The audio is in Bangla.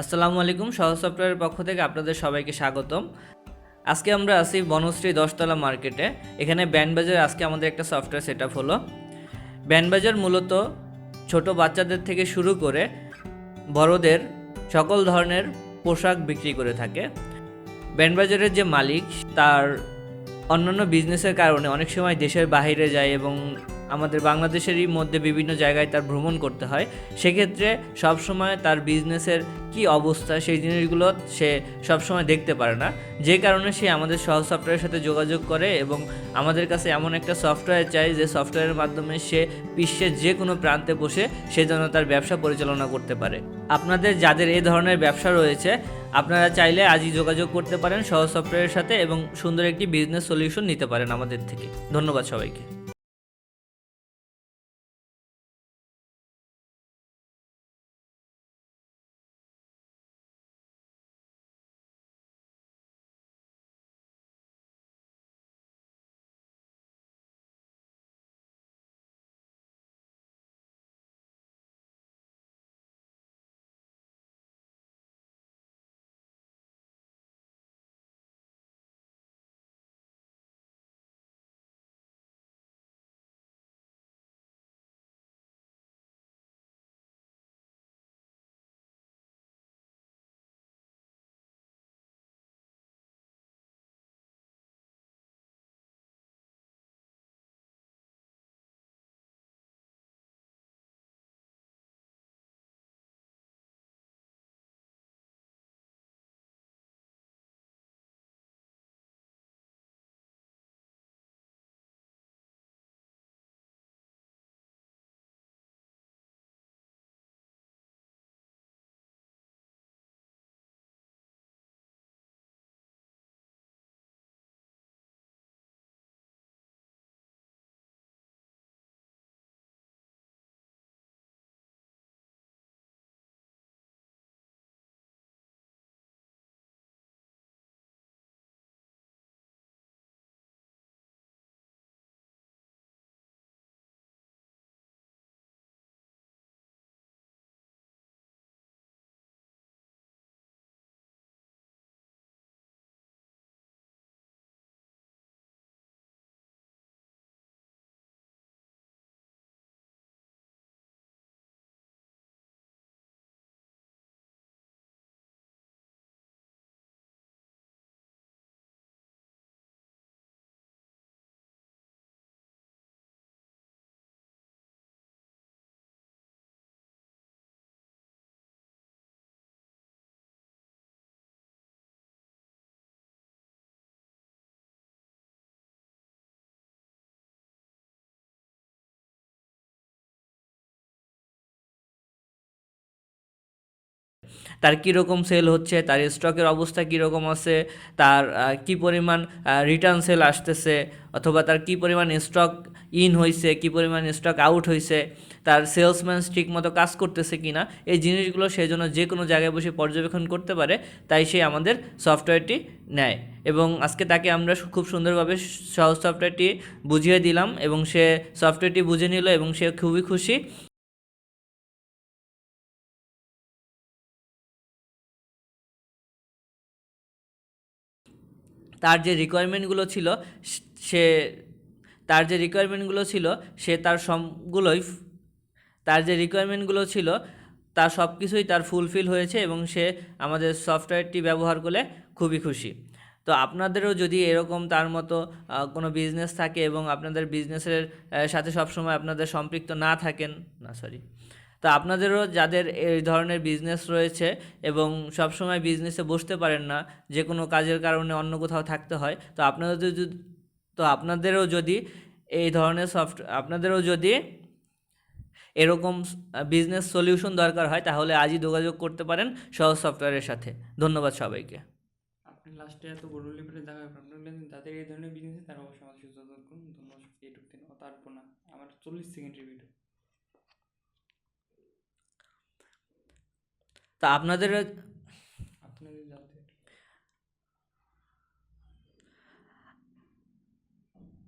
আসসালামু আলাইকুম সহজ সফটওয়্যারের পক্ষ থেকে আপনাদের সবাইকে স্বাগতম। আজকে আমরা আছি বনশ্রী দশতলা মার্কেটে। এখানে ব্যান্ডবাজার আজকে আমাদের একটা সফটওয়্যার সেট আপ হলো। ব্যান্ডবাজার মূলত ছোট বাচ্চাদের থেকে শুরু করে বড়দের সকল ধরনের পোশাক বিক্রি করে থাকে। ব্যান্ডবাজারের যে মালিক, তার অন্যান্য বিজনেসের কারণে অনেক সময় দেশের বাইরে যায় এবং আমাদের বাংলাদেশেরই মধ্যে বিভিন্ন জায়গায় তার ভ্রমণ করতে হয়। সেক্ষেত্রে সবসময় তার বিজনেসের কি অবস্থা সেই জিনিসগুলো সে সবসময় দেখতে পারে না। যে কারণে সে আমাদের সহ সফটওয়্যারের সাথে যোগাযোগ করে এবং আমাদের কাছে এমন একটা সফটওয়্যার চাই যে সফটওয়্যারের মাধ্যমে সে বিশ্বের যে কোনো প্রান্তে বসে সে যেন তার ব্যবসা পরিচালনা করতে পারে। আপনাদের যাদের এই ধরনের ব্যবসা রয়েছে, আপনারা চাইলে আজই যোগাযোগ করতে পারেন সহজ সফটওয়্যারের সাথে এবং সুন্দর একটি বিজনেস সলিউশন নিতে পারেন আমাদের থেকে। ধন্যবাদ সবাইকে। তার কীরকম সেল হচ্ছে, তার স্টকের অবস্থা কীরকম আছে, তার কি পরিমাণ রিটার্ন সেল আসতেছে, অথবা তার কি পরিমাণ স্টক ইন হয়েছে কি পরিমাণ স্টক আউট হয়েছে তার সেলসম্যান ঠিক মতো কাজ করতেছে কি না এই জিনিসগুলো সেই জন্য যে কোনো জায়গায় বসে পর্যবেক্ষণ করতে পারে, তাই সে আমাদের সফটওয়্যারটি নেয়। এবং আজকে তাকে আমরা খুব সুন্দরভাবে সহজ সফটওয়্যারটি বুঝিয়ে দিলাম এবং সে সফটওয়্যারটি বুঝে নিল এবং সে খুবই খুশি। তার যে রিকোয়ারমেন্টগুলো ছিল, সে, তার যে রিকোয়ারমেন্টগুলো ছিল, সে তার সবগুলোই তার যে রিকোয়ারমেন্টগুলো ছিল তার সব কিছুই তার ফুলফিল হয়েছে এবং সে আমাদের সফটওয়্যারটি ব্যবহার করে খুবই খুশি। তো আপনাদেরও যদি এরকম তার মতো কোনো বিজনেস থাকে এবং আপনাদের বিজনেসের সাথে সবসময় আপনাদের সম্পৃক্ত না থাকেন, না সরি তো আপনাদেরও যাদের এই ধরনের বিজনেস রয়েছে এবং সবসময় বিজনেসে বসতে পারেন না, যে কোনো কাজের কারণে অন্য কোথাও থাকতে হয়, তো আপনাদের যদি, তো আপনাদেরও যদি এই ধরনের সফট আপনাদেরও যদি এরকম বিজনেস সলিউশন দরকার হয়, তাহলে আজই যোগাযোগ করতে পারেন সহজ সফটওয়্যারের সাথে। ধন্যবাদ সবাইকে। আপনি লাস্টে এত বড় দেখা আপনার যাদের এই ধরনের বিজনেস তারা অবশ্যই আমাদের করুন। ধন্যবাদ দিন। তারপর না, আমার চল্লিশ সেকেন্ডের ভিডিও তা আপনাদের